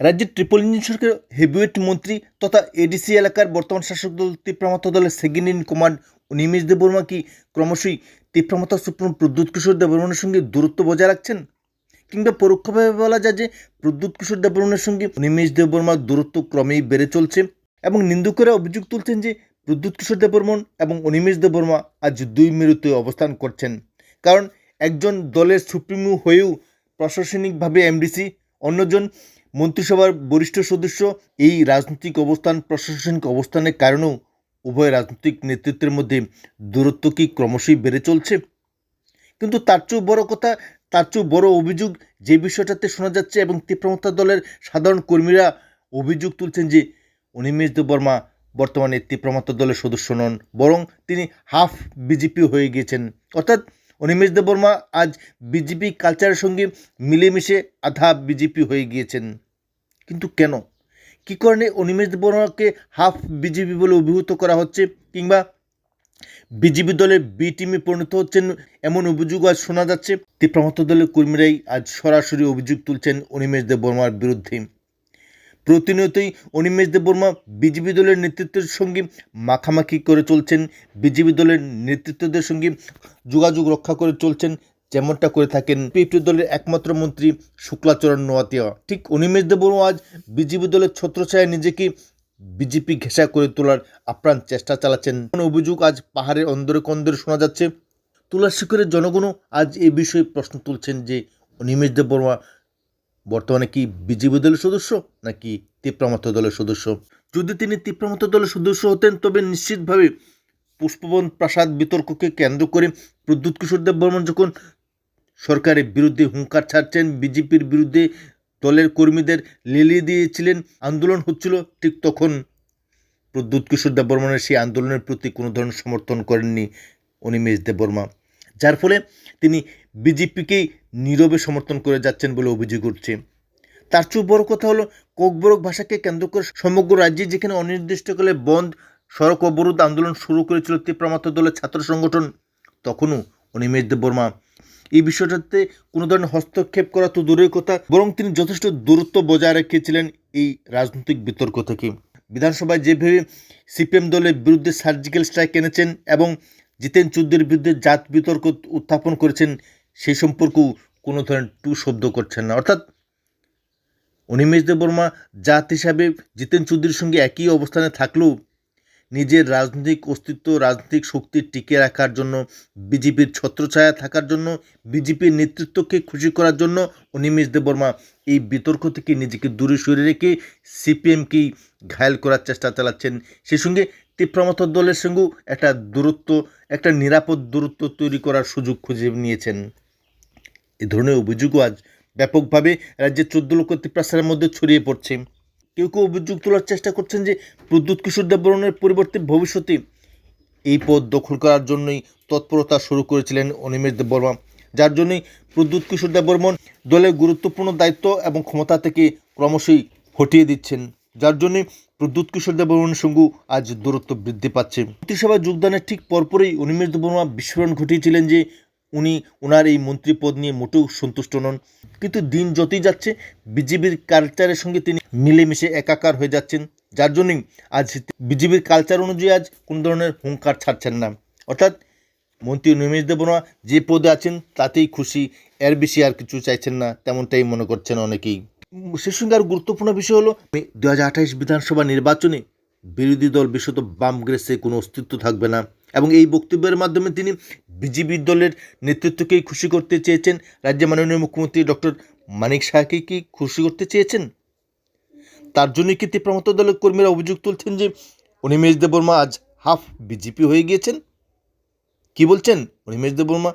রাজ্যের triple engine সরকারের heavyweight মন্ত্রী তথা এডিসি এলাকার বর্তমান শাসক দল তীব্রমাত্রা দলের second in command Nimesh Debbarma কি ক্রমশই তীব্রমাত্রা সুপ্রিম প্রদ্যুৎ কিশোর দেববর্মনের সঙ্গে দূরত্ব বজায় রাখছেন? কিংবা পরোক্ষভাবে বলা যায় যে প্রদ্যুৎ কিশোর দেববর্মনের সঙ্গে নিমেশ দেববর্মার দূরত্ব ক্রমেই বেড়ে চলছে এবং নিন্দুকেরা অভিযোগ তুলছেন যে প্রদ্যুৎ কিশোর দেববর্মন এবং অনিমেষ দেববর্মা আজ দুই মেরুতে অবস্থান করছেন। কারণ একজন দলের সুপ্রিমো হয়েও প্রশাসনিকভাবে এমডিসি, অন্যজন মন্ত্রিসভার বরিষ্ঠ সদস্য এই রাজনৈতিক অবস্থান প্রশাসনিক অবস্থানের কারণেও উভয় রাজনৈতিক নেতৃত্বের মধ্যে দূরত্ব কি ক্রমশই বেড়ে চলছে? কিন্তু তার চেয়েও বড় কথা, তার চেয়েও বড় অভিযোগ যে বিষয়টাতে শোনা যাচ্ছে এবং তীব্রমতা দলের সাধারণ কর্মীরা অভিযোগ তুলছেন যে অনিমেষ দেববর্মা বর্তমানে তীব্রমতা দলের সদস্য নন, বরং তিনি হাফ বিজেপি হয়ে গিয়েছেন। অর্থাৎ অনিমেষ দেববর্মা আজ বিজেপি কালচারের সঙ্গে মিলেমিশে আধা বিজেপি হয়ে গিয়েছেন। কিন্তু কেন? কী কারণে অনিমেষ দেববর্মাকে হাফ বিজেপি বলে অভিভূত করা হচ্ছে কিংবা বিজেপি দলের বি টিমে পরিণত হচ্ছেন এমন অভিযোগ আজ শোনা যাচ্ছে? তীব্রমত দলের কর্মীরাই আজ সরাসরি অভিযোগ তুলছেন অনিমেষ দেববর্মার বিরুদ্ধে। প্রতিনিয়তই অনিমেষ দেববর্মা বিজেপি দলের নেতৃত্বের সঙ্গে মাখামাখি করে চলছেন, বিজেপি দলের নেতৃত্বদের সঙ্গে যোগাযোগ রক্ষা করে চলছেন যেমনটা করে থাকেন পিপি দলের একমাত্র মন্ত্রী শুক্লাচরণ নোয়াতিয়া। ঠিক অনিমেষ দেববর্মা আজ বিজেপি দলের ছত্রছায়ায় নিজেকে বিজেপি ঘেঁষা করে তোলার আপ্রাণ চেষ্টা চালাচ্ছেন। অভিযোগ আজ পাহাড়ের অন্দরে কন্দরে শোনা যাচ্ছে। তুলার শিখরের জনগণও আজ এই বিষয়ে প্রশ্ন তুলছেন যে অনিমেষ দেববর্মা বর্তমানে কি বিজেপি দলের সদস্য নাকি তীব্রমত দলের সদস্য? যদি তিনি তীব্রমত দলের সদস্য হতেন, তবে নিশ্চিতভাবে পুষ্পবন প্রাসাদ বিতর্ককে কেন্দ্র করে প্রদ্যুৎ কিশোর দেব বর্মন যখন সরকারের বিরুদ্ধে হুঙ্কার ছাড়ছেন বিজেপির বিরুদ্ধে দলের কর্মীদের লেলিয়ে দিয়েছিলেন আন্দোলন হচ্ছিল ঠিক তখন। প্রদ্যুৎ কিশোর দেব বর্মনের সেই আন্দোলনের প্রতি কোনো ধরনের সমর্থন করেননি অনিমেষ দেববর্মা। যার ফলে তিনি বিজেপিকেই নীরবে সমর্থন করে যাচ্ছেন বলে অভিযোগ উঠছে। তার চেয়েও বড় কথা হলো, কোকবরক ভাষাকে কেন্দ্র করে সমগ্র রাজ্যে যেখানে অনির্দিষ্টকালে বন্ধ সড়ক অবরোধ আন্দোলন শুরু করেছিল তীব্রমাত্র দলের ছাত্র সংগঠন, তখনও অনিমেষ দেববর্মা এই বিষয়টাতে কোনো ধরনের হস্তক্ষেপ করা তো দূরের কথা, বরং তিনি যথেষ্ট দূরত্ব বজায় রেখেছিলেন এই রাজনৈতিক বিতর্ক থেকে। বিধানসভায় যেভাবে সিপিএম দলের বিরুদ্ধে সার্জিক্যাল স্ট্রাইক এনেছেন এবং জিতেন চৌধুরীর বিরুদ্ধে জাত বিতর্ক উত্থাপন করেছেন সেই সম্পর্কেও কোনো ধরনের টু শব্দ করছেন না। অর্থাৎ অনিমেষ দেববর্মা জাত হিসাবে জিতেন চৌধুরীর সঙ্গে একই অবস্থানে থাকলেও নিজের রাজনৈতিক অস্তিত্ব, রাজনৈতিক শক্তি টিকে রাখার জন্য, বিজেপির ছত্রছায়া থাকার জন্য, বিজেপির নেতৃত্বকে খুশি করার জন্য অনিমেষ দেববর্মা এই বিতর্ক থেকে নিজেকে দূরে সরে রেখে সিপিএমকেই ঘায়েল করার চেষ্টা চালাচ্ছেন। সেই সঙ্গে তীব্রমত দলের সঙ্গেও একটা দূরত্ব, একটা নিরাপদ দূরত্ব তৈরি করার সুযোগ খুঁজে নিয়েছেন। এ ধরনের অভিযোগও আজ ব্যাপকভাবে রাজ্যের চোদ্দ লক্ষ তিপ্রাসারের মধ্যে ছড়িয়ে পড়ছে। কেউ কেউ অভিযোগ তোলার চেষ্টা করছেন যে প্রদ্যুৎ কিশোর দেববর্মনের পরিবর্তে ভবিষ্যতে এই পদ দখল করার জন্যই তৎপরতা শুরু করেছিলেন অনিমেষ দেববর্মা, যার জন্যই প্রদ্যুৎ কিশোর দেববর্মন দলের গুরুত্বপূর্ণ দায়িত্ব এবং ক্ষমতা থেকে ক্রমশই হটিয়ে দিচ্ছেন, যার জন্যে প্রদ্যুৎ কিশোর দেববর্মনের সঙ্গেও আজ দূরত্ব বৃদ্ধি পাচ্ছে। মন্ত্রিসভায় যোগদানের ঠিক পরপরই অনিমেষ দেববর্মা বিস্ফোরণ ঘটিয়েছিলেন যে উনি ওনার এই মন্ত্রী পদ নিয়ে মোটেও সন্তুষ্ট নন। কিন্তু দিন যতই যাচ্ছে, বিজেপির কালচারের সঙ্গে তিনি মিলেমিশে একাকার হয়ে যাচ্ছেন। যার জন্যই আজ বিজেপির কালচার অনুযায়ী আজ কোনো ধরনের হুঙ্কার ছাড়ছেন না। অর্থাৎ মন্ত্রী নিমেশ দেবনা যে পদে আছেন, তাতেই খুশি এর বেশি আর কিছু চাইছেন না, তেমনটাই মনে করছেন অনেকেই। সে সঙ্গে আর গুরুত্বপূর্ণ বিষয় হলো দু বিধানসভা নির্বাচনে বিরোধী দল বিশেষত বাম গ্রেসে কোনো অস্তিত্ব থাকবে না। এবং এই বক্তব্যের মাধ্যমে তিনি বিজেপি দলের নেতৃত্বকেই খুশি করতে চেয়েছেন। রাজ্যের মাননীয় মুখ্যমন্ত্রী ডক্টর মানিক শাহকে কি খুশি করতে চেয়েছেন? তার জন্য কি তীব্রমত দলের কর্মীরা অভিযোগ তুলছেন যে অনিমেষ দেববর্মা আজ হাফ বিজেপি হয়ে গিয়েছেন? কি বলছেন অনিমেষ দেববর্মা